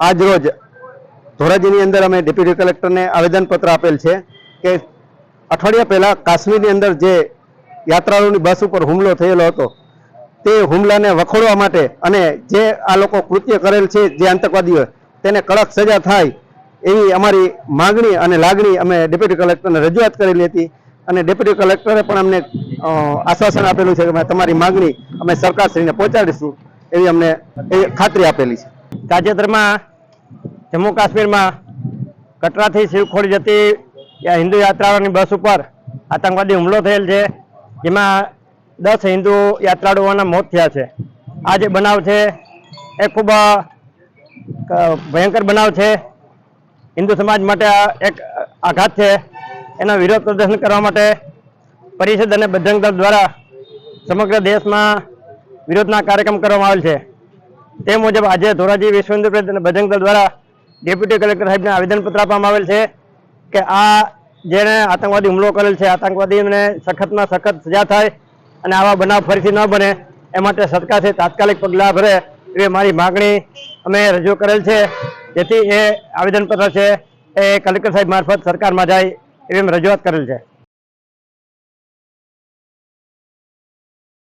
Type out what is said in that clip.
આજ રોજ ધોરાજીની અંદર અમે ડેપ્યુટી કલેક્ટરને આવેદનપત્ર આપેલ છે કે અઠવાડિયા પહેલાં કાશ્મીરની અંદર જે યાત્રાળુની બસ ઉપર હુમલો થયેલો હતો, તે હુમલાને વખોડવા માટે અને જે આ લોકો કૃત્ય કરેલ છે, જે આતંકવાદીઓ, તેને કડક સજા થાય એવી અમારી માગણી અને લાગણી અમે ડેપ્યુટી કલેક્ટરને રજૂઆત કરેલી હતી અને ડેપ્યુટી કલેક્ટરે પણ અમને આશ્વાસન આપેલું છે કે તમારી માગણી અમે સરકારશ્રીને પહોંચાડીશું એવી અમને ખાતરી આપેલી છે. તાજેતરમાં જમ્મુ કાશ્મીરમાં કટરાથી શિવખોડી જતી હિન્દુ યાત્રાળુઓની બસ ઉપર આતંકવાદી હુમલો થયેલ છે. જેમાં દસ હિન્દુ યાત્રાળુઓના મોત થયા છે. આ જે બનાવ છે એ ખૂબ ભયંકર બનાવ છે. હિન્દુ સમાજ માટે એક આઘાત છે. એના વિરોધ પ્રદર્શન કરવા માટે પરિષદ અને બજરંગ દળ દ્વારા સમગ્ર દેશમાં વિરોધના કાર્યક્રમ કરવામાં આવેલ છે. તે મુજબ આજે ધોરાજી વિશ્વ હિન્દુ અને બજરંગ દળ દ્વારા ડેપ્યુટી કલેક્ટર સાહેબને આવેદનપત્ર આપવામાં આવેલ છે કે આ જેણે આતંકવાદી હુમલો કરેલ છે, આતંકવાદીને સખતમાં સખત સજા થાય અને આવા બનાવ ફરીથી ન બને, એ માટે સરકાર છે, તાત્કાલિક પગલાં ભરે એવી મારી માગણી અમે રજૂ કરેલ છે. જેથી એ આવેદનપત્ર છે, એ કલેક્ટર સાહેબ મારફત સરકારમાં જાય એવી રજૂઆત કરેલ છે.